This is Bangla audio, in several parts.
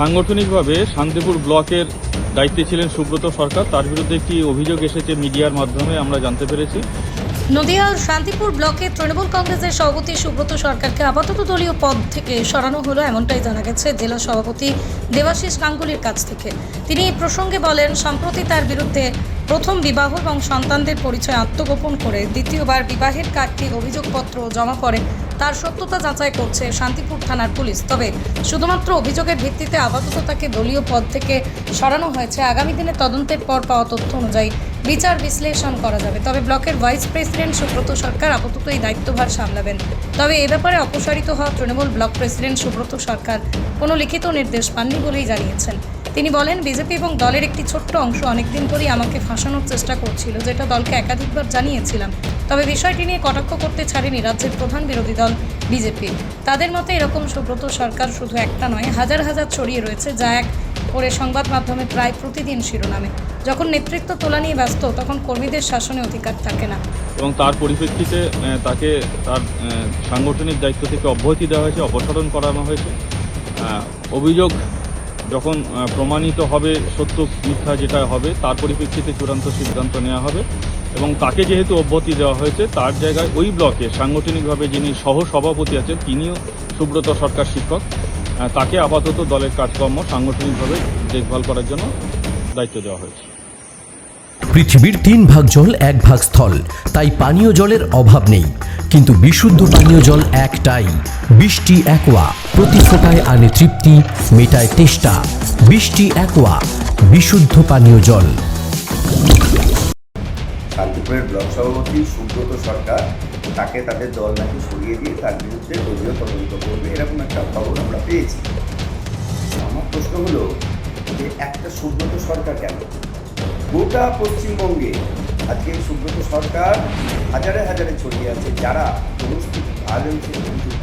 সাংগঠনিকভাবে শান্তিপুর ব্লকের দায়িত্বে ছিলেন সুব্রত সরকার। তার বিরুদ্ধে একটি অভিযোগ এসেছে মিডিয়ার মাধ্যমে, আমরা জানতে পেরেছি। নদিয়ার শান্তিপুর ব্লকে তৃণমূল কংগ্রেসের সভাপতি সুব্রত সরকারকে আপাতত দলীয় পদ থেকে সরানো হলো এমনটাই জানা গেছে জেলা সভাপতি দেবাশিস গাঙ্গুলির কাছ থেকে। তিনি এই প্রসঙ্গে বলেন, সম্প্রতি তার বিরুদ্ধে প্রথম বিবাহ এবং সন্তানদের পরিচয় আত্মগোপন করে দ্বিতীয়বার বিবাহের কার্ডটি অভিযোগপত্র জমা পড়ে তার সত্যতা যাচাই করছে শান্তিপুর থানার পুলিশ। তবে শুধুমাত্র অভিযোগের ভিত্তিতে আপাতত তাকে দলীয় পদ থেকে সরানো হয়েছে। আগামী দিনে তদন্তের পর পাওয়া তথ্য অনুযায়ী বিচার বিশ্লেষণ করা যাবে। তবে ব্লকের ভাইস প্রেসিডেন্ট সুব্রত সরকার আপাতত এই দায়িত্বভার সামলাবেন। তবে এ ব্যাপারে অপসারিত হওয়া তৃণমূল ব্লক প্রেসিডেন্ট সুব্রত সরকার কোনো লিখিত নির্দেশ পাননি বলেই জানিয়েছেন। তিনি বলেন, বিজেপি এবং দলের একটি ছোট্ট অংশ অনেকদিন ধরেই আমাকে ফাঁসানোর চেষ্টা করছিল, যেটা দলকে একাধিকবার জানিয়েছিলাম। তবে বিষয়টি নিয়ে কটাক্ষ করতে ছাড়েনি রাজ্যের প্রধান বিরোধী দল বিজেপি। তাদের মতে এরকম সুব্রত সরকার শুধু একটা নয়, হাজার হাজার ছড়িয়ে রয়েছে, যা এক করে সংবাদ মাধ্যমে প্রায় প্রতিদিন শিরোনামে। যখন নেতৃত্ব তোলা নিয়ে ব্যস্ত, তখন কর্মীদের শাসনে অধিকার থাকে না। এবং তার পরিপ্রেক্ষিতে তাকে তার সাংগঠনিক দায়িত্ব থেকে অব্যাহতি দেওয়া হয়েছে, অপসারণ করানো হয়েছে। অভিযোগ যখন প্রমাণিত হবে সত্য মিথ্যা যেটা হবে, তার পরিপ্রেক্ষিতে চূড়ান্ত সিদ্ধান্ত নেওয়া হবে এবং তাকে যেহেতু অব্যাহতি দেওয়া হয়েছে, তার জায়গায় ওই ব্লকে সাংগঠনিকভাবে যিনি সহ সভাপতি আছেন, তিনিও সুব্রত সরকার শিক্ষক তাকে আপাতত দলের কাজকর্ম সাংগঠনিকভাবে দেখভাল করার জন্য দায়িত্ব দেওয়া হয়েছে। পৃথিবীর তিন ভাগ জল এক ভাগ স্থল। তাই পানীয় জলের অভাব নেই। কিন্তু বিশুদ্ধ পানীয় জল একটাই। বৃষ্টি একোয়া, প্রতি ফোটায় আনে তৃপ্তি, মেটায় তেষ্টা। বৃষ্টি একোয়া, বিশুদ্ধ পানীয় জল। শান্তিপুরের ব্লক সভাপতি সুব্রত সরকার তাকে তাদের দল নাকি সরিয়ে দিয়ে তার বিরুদ্ধে দলীয় তদন্ত করবে এরকম একটা খবর আমরা পেয়েছি। আমার প্রশ্ন হলো যে একটা সুব্রত সরকার কেন? গোটা পশ্চিমবঙ্গে আজকে সুব্রত সরকার হাজারে হাজারে ছড়িয়ে আছে, যারা ডোমেস্টিক ভায়োলেন্সের অভিযুক্ত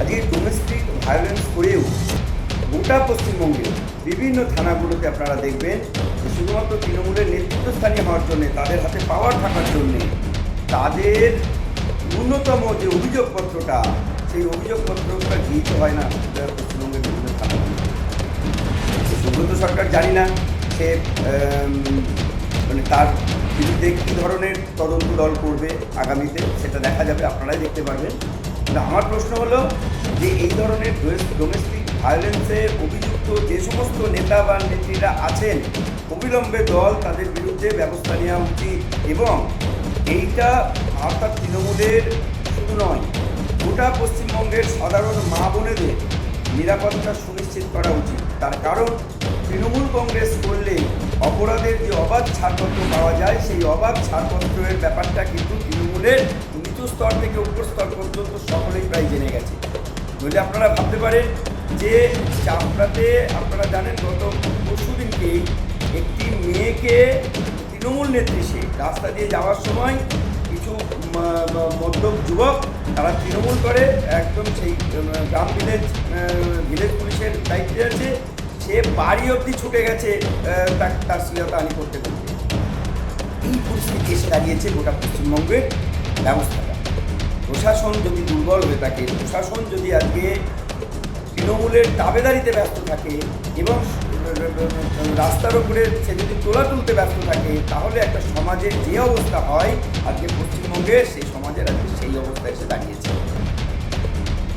আজকে ডোমেস্টিক ভায়োলেন্স করেও গোটা পশ্চিমবঙ্গে বিভিন্ন থানাগুলোতে আপনারা দেখবেন যে শুধুমাত্র তৃণমূলের নেতৃত্বস্থানীয় হওয়ার জন্যে তাদের হাতে পাওয়ার থাকার জন্যে তাদের ন্যূনতম যে অভিযোগপত্রটা, সেই অভিযোগপত্রটা গৃহীত হয় না পশ্চিমবঙ্গের বিভিন্ন থানাগুলো সুব্রত সরকার জানি না সে মানে তার বিরুদ্ধে কী ধরনের তদন্ত দল করবে আগামীতে সেটা দেখা যাবে, আপনারাই দেখতে পারবেন। কিন্তু আমার প্রশ্ন হলো যে এই ধরনের ডোমেস্টিক ভায়োলেন্সে অভিযুক্ত যে সমস্ত নেতা বা নেত্রীরা আছেন, অবিলম্বে দল তাদের বিরুদ্ধে ব্যবস্থা নেওয়া উচিত এবং এইটা অর্থাৎ তৃণমূলের শুধু নয়, গোটা পশ্চিমবঙ্গের সাধারণ মা বোনেদের নিরাপত্তা সুনিশ্চিত করা উচিত। তার কারণ তৃণমূল কংগ্রেস করলে অপরাধের যে অবাধ ছাড়পত্র পাওয়া যায়, সেই অবাধ ছাড়পত্রের ব্যাপারটা কিন্তু তৃণমূলের নিচু স্তর থেকে উপর স্তর পর্যন্ত সকলেই প্রায় জেনে গেছে। নইলে আপনারা ভাবতে পারেন যে চাপড়াতে আপনারা জানেন গত পরশু দিনকেই একটি মেয়েকে তৃণমূল নেত্রী সে রাস্তা দিয়ে যাওয়ার সময় কিছু মদ্যপ যুবক তারা তৃণমূল করে, একদম সেই গ্রাম ভিলেজ ভিলেজ পুলিশের দায়িত্বে আছে। সে বাড়ি অবধি ছুটে গেছে তার শ্লীলতাহানি করতে করতে। এই পরিস্থিতি এসে দাঁড়িয়েছে গোটা পশ্চিমবঙ্গের ব্যবস্থাটা প্রশাসন যদি দুর্বল হয়ে থাকে, প্রশাসন যদি আজকে তৃণমূলের দাবেদারিতে ব্যস্ত থাকে এবং, রাস্তার উপরে সে যদি তোলা তুলতে ব্যস্ত থাকে, তাহলে একটা সমাজের যে অবস্থা হয় আজকে পশ্চিমবঙ্গে সেই সমাজের আজকে সেই অবস্থা এসে দাঁড়িয়েছে।